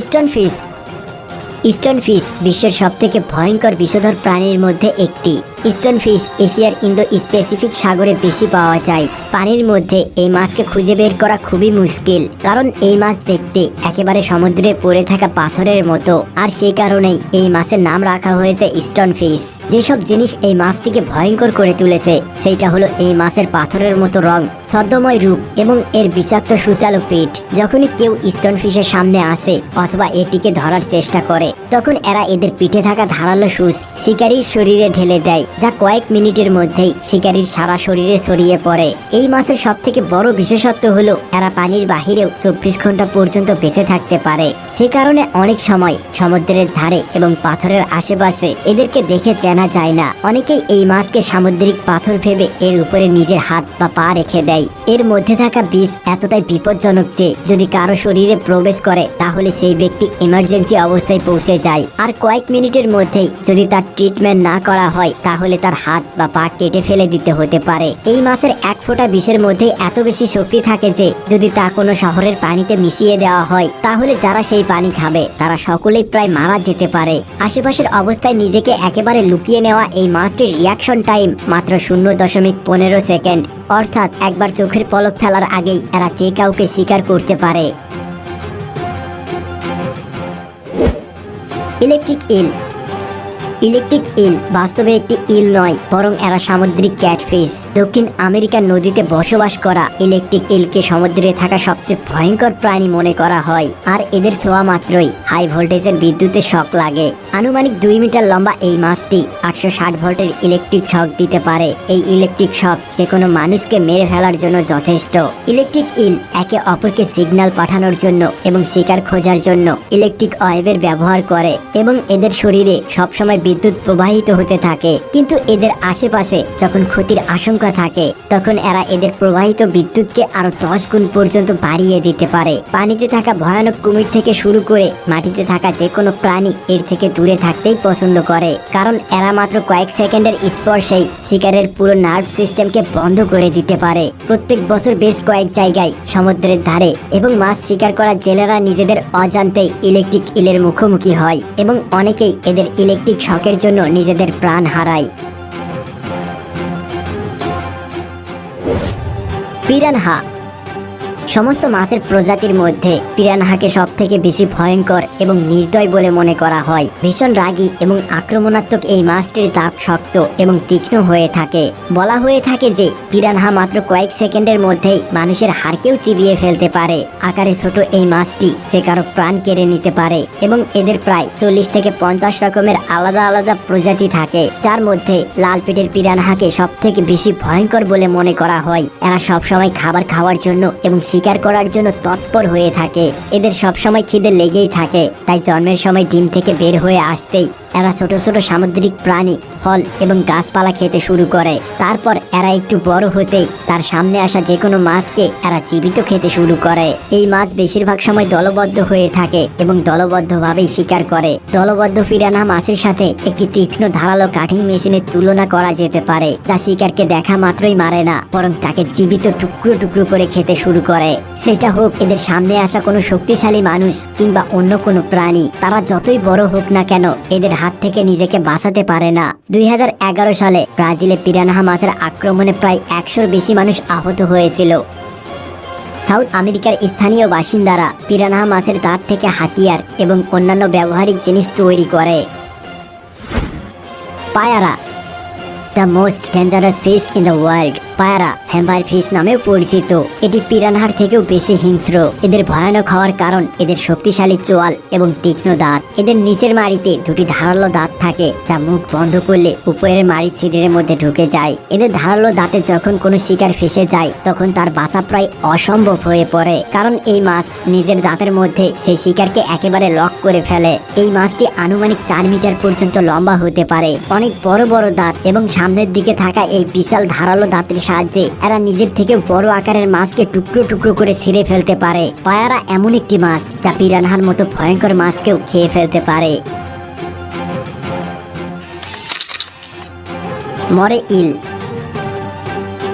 Stone fish. Stone fish বিশ্বের সবথেকে ভয়ঙ্কর বিষধর প্রাণীর মধ্যে একটি। স্টোন ফিশ এশিয়ার ইন্দো স্পেসিফিক সাগরে বেশি পাওয়া যায়। পানির মধ্যে এই মাছকে খুঁজে বের করা খুবই মুশকিল, কারণ এই মাছ দেখতে একেবারে সমুদ্রে পড়ে থাকা পাথরের মতো। আর সেই কারণেই এই মাছের নাম রাখা হয়েছে স্টোন ফিশ যেসব জিনিস এই মাছটিকে ভয়ঙ্কর করে তুলেছে, সেইটা হলো এই মাছের পাথরের মতো রং, ছদ্মময় রূপ এবং এর বিষাক্ত সুচালো পিঠ। যখনই কেউ স্টোন ফিশের সামনে আসে অথবা এটিকে ধরার চেষ্টা করে তখন এরা এদের পিঠে থাকা ধারালো সুচ শিকারীর শরীরে ঢেলে দেয়, যা কয়েক মিনিটের মধ্যেই শিকারীর সারা শরীরে ছড়িয়ে পড়ে। এই মাছের সব থেকে বড় বিশেষত্ব হলো, এরা পানির বাহিরেও চব্বিশ ঘণ্টা পর্যন্ত বেঁচে থাকতে পারে। সে কারণে অনেক সময় সমুদ্রের ধারে এবং পাথরের আশেপাশে এদেরকে দেখে চেনা যায় না। অনেকেই এই মাছকে সামুদ্রিক পাথর ভেবে এর উপরে নিজের হাত বা পা রেখে দেয়। এর মধ্যে থাকা বিষ এতটাই বিপজ্জনক যে, যদি কারও শরীরে প্রবেশ করে, তাহলে সেই ব্যক্তি ইমার্জেন্সি অবস্থায় পৌঁছে যায়। আর কয়েক মিনিটের মধ্যেই যদি তার ট্রিটমেন্ট না করা হয়, তাহলে তার হাত বা পা কেটে ফেলে দিতে হতে পারে। এই মাছের এক ফোঁটা বিষের মধ্যে এত বেশি শক্তি থাকে যে, যদি তা কোনো শহরের পানিতে মিশিয়ে দেওয়া হয়, তাহলে যারা সেই পানি খাবে, তারা সকলেই প্রায় মারা যেতে পারে। আশেপাশের অবস্থায় নিজেকে একেবারে লুকিয়ে নেওয়া এই মাছটির রিয়াকশন টাইম মাত্র শূন্য দশমিক পনেরো সেকেন্ড। অর্থাৎ একবার চোখের পলক ফেলার আগেই এরা যে কাউকে শিকার করতে পারে। ইলেকট্রিক ইল ইলেকট্রিক ইল বাস্তবে একটি ইল নয়, বরং এরা সামুদ্রিক ক্যাটফিশ। দক্ষিণ আমেরিকার নদীতে বসবাস করা ইলেকট্রিক ইলকে সমুদ্রে থাকা সবচেয়ে ভয়ঙ্কর প্রাণী মনে করা হয়, আর এদের ছোঁয়া মাত্রই। হাই ভোল্টেজের বিদ্যুতের শক লাগে। আনুমানিক দুই মিটার লম্বা এই মাছটি আটশো ষাট ভোল্টের ইলেকট্রিক শক দিতে পারে। এই ইলেকট্রিক শক যে কোনো মানুষকে মেরে ফেলার জন্য যথেষ্ট। ইলেকট্রিক ইল একে অপরকে সিগন্যাল পাঠানোর জন্য এবং শিকার খোঁজার জন্য ইলেকট্রিক ওয়েভের ব্যবহার করে এবং এদের শরীরে সবসময় বিদ্যুৎ প্রবাহিত হতে থাকে। কিন্তু এদের আশেপাশে যখন ক্ষতির আশঙ্কা থাকে, তখন এরা এদের প্রবাহিত বিদ্যুৎকে আরও দশ গুণ পর্যন্ত বাড়িয়ে দিতে পারে। পানিতে থাকা ভয়ানক কুমির থেকে শুরু করে মাটিতে থাকা যে কোনো প্রাণী এর থেকে দূরে থাকতেই পছন্দ করে। কারণ এরা মাত্র কয়েক সেকেন্ডের স্পর্শেই শিকারের পুরো নার্ভ সিস্টেমকে বন্ধ করে দিতে পারে। প্রত্যেক বছর বেশ কয়েক জায়গায় সমুদ্রের ধারে এবং মাছ শিকার করা জেলেরা নিজেদের অজান্তেই ইলেকট্রিক ইলের মুখোমুখি হয় এবং অনেকেই এদের ইলেকট্রিক শকের জন্য নিজেদের প্রাণ হারায়। পিরানহা সমস্ত মাছের প্রজাতির মধ্যে পিরানহাকে সব থেকে বেশি ভয়ঙ্কর এবং নির্দয় বলে মনে করা হয়। ভীষণ রাগী এবং আক্রমণাত্মক এই মাছটির দাঁত শক্ত এবং তীক্ষ্ণ হয়ে থাকে। বলা হয়ে থাকে যে পিরানহা মাত্র কয়েক সেকেন্ডের মধ্যেই মানুষের হাড়কেও চিবিয়ে ফেলতে পারে। আকারে ছোট এই মাছটি যে কারও প্রাণ কেড়ে নিতে পারে এবং এদের প্রায় চল্লিশ থেকে পঞ্চাশ রকমের আলাদা আলাদা প্রজাতি থাকে, যার মধ্যে লাল পেটের পিরানহাকে সব থেকে বেশি ভয়ঙ্কর বলে মনে করা হয়। এরা সবসময় খাবার খাওয়ার জন্য এবং শিকার করার জন্য তৎপর হয়ে থাকে। এদের সবসময় খিদে লেগেই থাকে। তাই জন্মের সময় ডিম থেকে বের হয়ে আসতেই এরা ছোট ছোট সামুদ্রিক প্রাণী, ফল এবং গাছপালা খেতে শুরু করে। তারপর এরা একটু বড় হতেই তার সামনে আসা যে কোনো মাছকে এরা জীবিত খেতে শুরু করে। এই মাছ বেশিরভাগ সময় দলবদ্ধ হয়ে থাকে এবং দলবদ্ধভাবেই শিকার করে। দলবদ্ধ ফিরানা মাছের সাথে একটি তীক্ষ্ণ ধারালো কাঠিং মেশিনের তুলনা করা যেতে পারে, যা শিকারকে দেখা মাত্রই মারে না, বরং তাকে জীবিত টুকরো টুকরো করে খেতে শুরু করে। সেটা হোক, এদের সামনে আসা কোনো শক্তিশালী মানুষ কিংবা অন্য কোনো প্রাণী, তারা যতই বড় হোক না কেন, এদের হাত থেকে নিজেকে বাঁচাতে পারে না। দুই হাজার এগারো সালে ব্রাজিলে পিরানহা মাছের আক্রমণে প্রায় একশোর বেশি মানুষ আহত হয়েছিল। সাউথ আমেরিকার স্থানীয় বাসিন্দারা পিরানহা মাছের দাঁত থেকে হাতিয়ার এবং অন্যান্য ব্যবহারিক জিনিস তৈরি করে। পায়ারা, the most dangerous fish in the world পায়রা ভ্যাম্পায়ার ফিশ নামেও পরিচিত। এটি পিরানহার থেকেও বেশি হিংস্র। এদের ভয়ানক হওয়ার কারণ এদের শক্তিশালী চোয়াল এবং তীক্ষ্ণ দাঁত। এদের নিচের মাড়িতে দুটি ধারালো দাঁত থাকে, যা মুখ বন্ধ করলে উপরের মাড়ি ছিদ্রের মধ্যে ঢুকে যায়। এদের ধারালো দাঁতে যখন কোনো শিকার ফেসে যায়, তখন তার বাসা প্রায় অসম্ভব হয়ে পড়ে, কারণ এই মাছ নিজের দাঁতের মধ্যে সেই শিকারকে একেবারে লক করে ফেলে। এই মাছটি আনুমানিক চার মিটার পর্যন্ত লম্বা হতে পারে। অনেক বড় বড় দাঁত এবং সামনের দিকে থাকা এই বিশাল ধারালো দাঁতের সাহায্যে এরা নিজের থেকে বড় আকারের মাছকে টুকরো টুকরো করে ছিঁড়ে ফেলতে পারে। পায়ারা এমন একটি মাছ যা পিরানহার মতো ভয়ঙ্কর মাছকেও খেয়ে ফেলতে পারে। মরে ইল।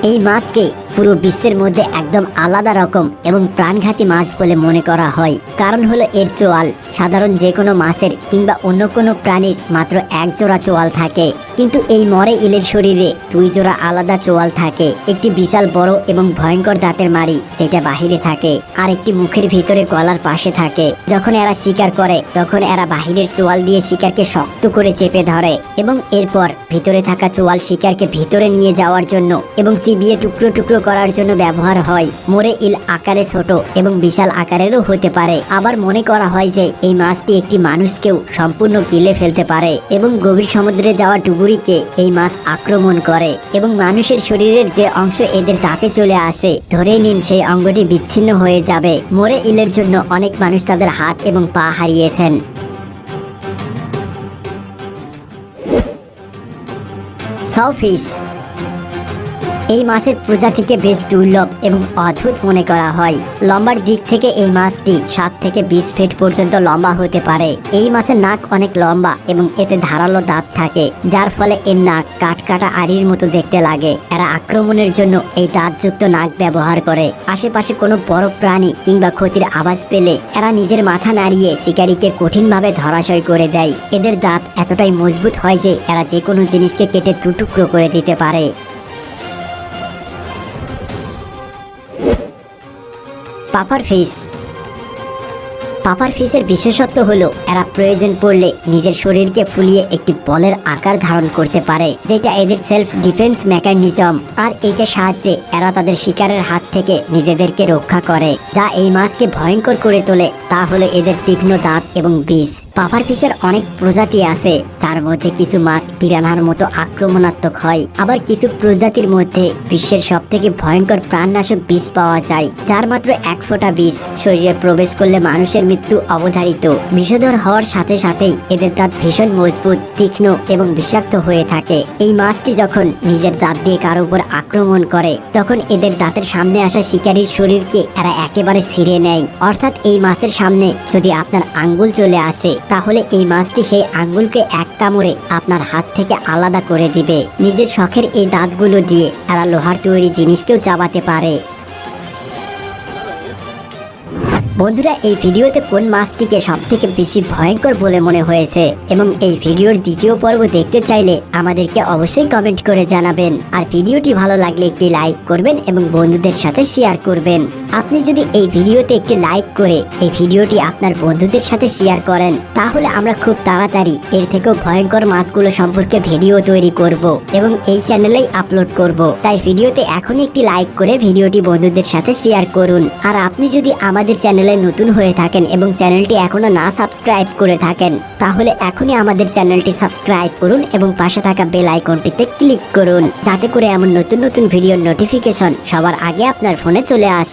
এই মাছকে পুরো বিশ্বের মধ্যে একদম আলাদা রকম এবং প্রাণঘাতী মাছ বলে মনে করা হয়। কারণ হলো এর চোয়াল। সাধারণ যে কোনো মাছের কিংবা অন্য কোনো প্রাণীর মাত্র এক জোড়া চোয়াল থাকে। কিন্তু এই মরে ইলের শরীরে দুই জোড়া আলাদা চোয়াল থাকে, একটি বিশাল বড় এবং ভয়ঙ্কর দাঁতের মারি যেটা বাহিরে থাকে, আর একটি মুখের ভিতরে গলার পাশে থাকে। যখন এরা শিকার করে, তখন এরা বাহিরের চোয়াল দিয়ে শিকারকে শক্ত করে চেপে ধরে এবং এরপর ভিতরে থাকা চোয়াল শিকারকে ভিতরে নিয়ে যাওয়ার জন্য এবং চিবিয়ে টুকরো টুকরো করার জন্য ব্যবহার হয়। মোরে ইল আকারে ছোট এবং বিশাল আকারেরও হতে পারে। আবার মনে করা হয় যে, এই মাছটি একটি মানুষকেও সম্পূর্ণ গিলে ফেলতে পারে এবং গভীর সমুদ্রে যাওয়া ডুবুরিকে এই মাছ আক্রমণ করে এবং মানুষের শরীরের যে অংশ এদের দাঁতে চলে আসে ধরে নিন সেই অঙ্গটি বিচ্ছিন্ন হয়ে যাবে। মোরে ইলের জন্য অনেক মানুষ তাদের হাত এবং পা হারিয়েছেন। সাউফিশ এই মাছের প্রজাতিকে বেশ দুর্লভ এবং অদ্ভুত মনে করা হয়। লম্বার দিক থেকে এই মাছটি সাত থেকে বিশ ফিট পর্যন্ত লম্বা হতে পারে। এই মাছের নাক অনেক লম্বা এবং এতে ধারালো দাঁত থাকে, যার ফলে এর নাক কাটকাটা আড়ির মতো দেখতে লাগে। এরা আক্রমণের জন্য এই দাঁতযুক্ত নাক ব্যবহার করে। আশেপাশে কোনো বড় প্রাণী কিংবা ক্ষতির আওয়াজ পেলে এরা নিজের মাথা নাড়িয়ে শিকারীকে কঠিনভাবে ধরাশয় করে দেয়। এদের দাঁত এতটাই মজবুত হয় যে এরা যে কোনো জিনিসকে কেটে দুটুকরো করে দিতে পারে। পাপার ফিশ পাপার ফিশের বিশেষত্ব হলো, এরা প্রয়োজন পড়লে নিজের শরীরকে ফুলিয়ে একটি বলের আকার ধারণ করতে পারে, যেটা এদের সেলফ ডিফেন্স মেকানিজম আর এইটা সাহায্যে এরা তাদের শিকারের হাত থেকে নিজেদেরকে রক্ষা করে, যা এই মাছকে ভয়ঙ্কর করে তোলে, তা হলো এদের তীক্ষ্ণ দাঁত এবং বিষ। পাপার ফিশের অনেক প্রজাতি আছে, যার মধ্যে কিছু মাছ পিরানার মতো আক্রমণাত্মক হয়। আবার কিছু প্রজাতির মধ্যে বিশ্বের সব থেকে ভয়ঙ্কর প্রাণনাশক বিষ পাওয়া যায়, যার মাত্র এক ফোঁটা বিষ। শরীরে প্রবেশ করলে মানুষের মৃত্যু অবধারিত। বিষধর হওয়ার সাথে সাথেই এদের দাঁত ভীষণ মজবুত, তীক্ষ্ণ এবং বিষাক্ত হয়ে থাকে। এই মাছটি যখন নিজের দাঁত দিয়ে কারও উপর আক্রমণ করে, তখন এদের দাঁতের সামনে আসা শিকারীর শরীরকে এরা একেবারে ছিঁড়ে নেয়। অর্থাৎ এই মাছের সামনে যদি আপনার আঙ্গুল চলে আসে, তাহলে এই মাছটি সেই আঙ্গুলকে এক কামড়ে আপনার হাত থেকে আলাদা করে দিবে। নিজের শখের এই দাঁতগুলো দিয়ে এরা লোহার তৈরি জিনিসকেও চাবাতে পারে। বন্ধুরা এই ভিডিওতে কোন মাছটিকে সবথেকে বেশি ভয়ঙ্কর বলে মনে হয়েছে? এবং এই ভিডিওর দ্বিতীয় পর্ব দেখতে চাইলে আমাদেরকে অবশ্যই কমেন্ট করে জানাবেন। আর ভিডিওটি ভালো লাগলে একটি লাইক করবেন এবং বন্ধুদের সাথে শেয়ার করবেন। আপনি যদি এই ভিডিওতে একটি লাইক করে এই ভিডিওটি আপনার বন্ধুদের সাথে শেয়ার করেন, তাহলে আমরা খুব তাড়াতাড়ি এর থেকেও ভয়ঙ্কর মাছগুলো সম্পর্কে ভিডিও তৈরি করব এবং এই চ্যানেলেই আপলোড করব। তাই ভিডিওতে এখনই একটি লাইক করে ভিডিওটি বন্ধুদের সাথে শেয়ার করুন। আর আপনি যদি আমাদের চ্যানেলে নতুন হয়ে থাকেন এবং চ্যানেলটি এখনও না সাবস্ক্রাইব করে থাকেন, তাহলে এখনই আমাদের চ্যানেলটি সাবস্ক্রাইব করুন এবং পাশে থাকা বেল আইকনটিতে ক্লিক করুন, যাতে করে এমন নতুন নতুন ভিডিওর নোটিফিকেশন সবার আগে আপনার ফোনে চলে আসে।